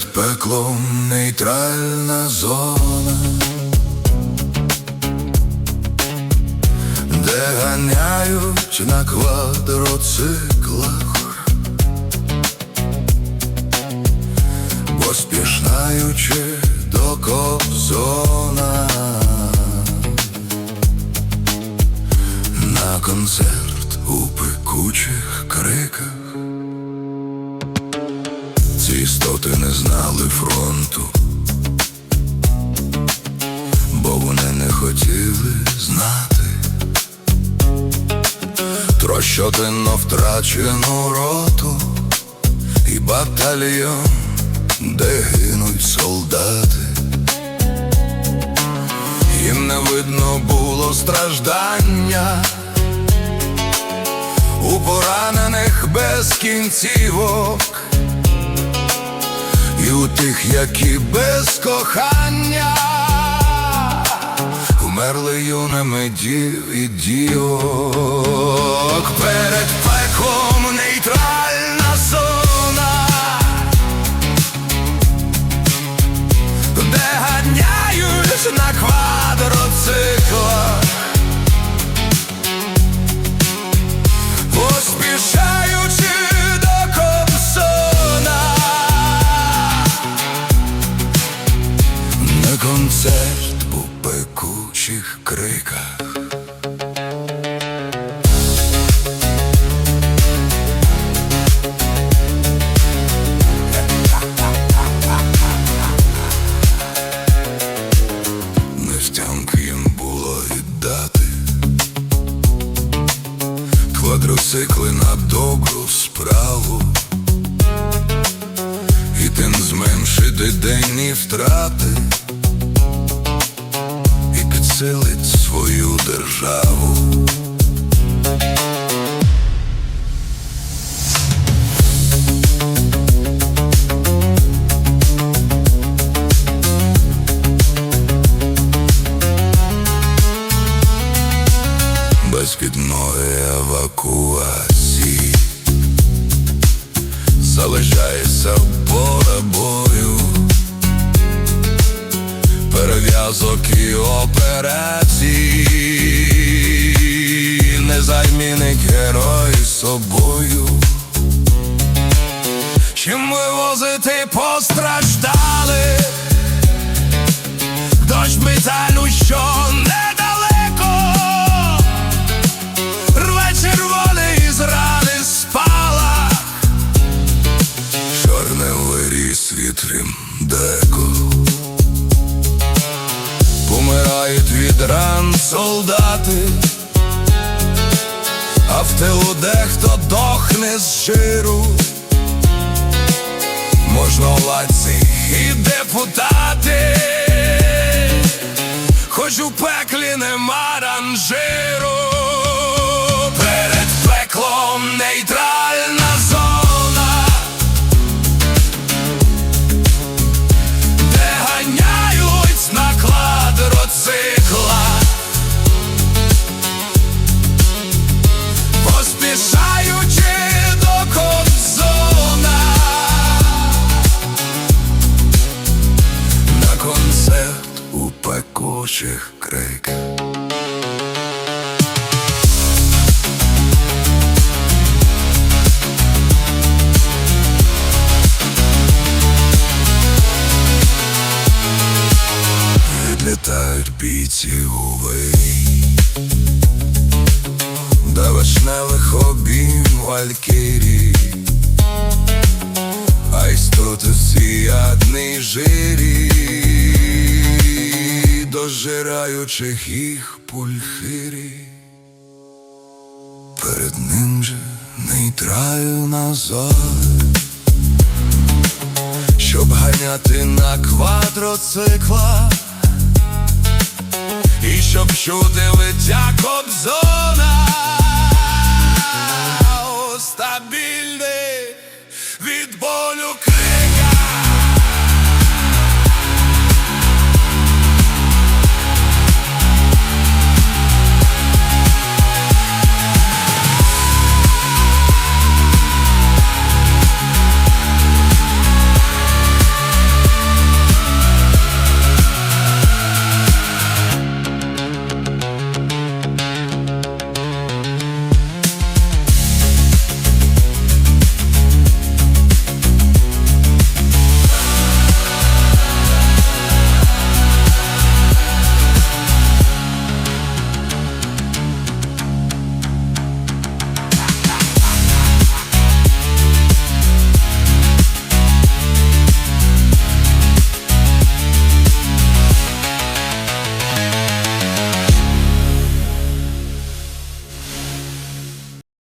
пеклом нейтральна зона, де ганяють на квадроциклах, поспішаючи до кобзона. На концерт у пекучих криках. Істоти не знали фронту, бо вони не хотіли знати. Трощотинно втрачену роту і батальйон, де гинуть солдати. Їм не видно було страждання у поранених без кінцівок. У тих, які без кохання Вмерли юними дів і дівок Квадроцикли на добру справу. І тим зменшити денні втрати. І підсилить свою державу залишається поле перев'язок і операцій, не займінник герой собою. Чим вивозити постраждали, дощ металю, що Помирають від ран солдати, а в тилу дехто дохне з жиру. Можновладці і депутати, хоч у пеклі нема пекучих криках. Відлітають бійці у вий До вишневих обійм валькірій А істоти свіятний жирі Дожираючих їх пульхирі. Перед ним же нейтральна зорь Щоб ганяти на квадроциклах. І щоб чути витяг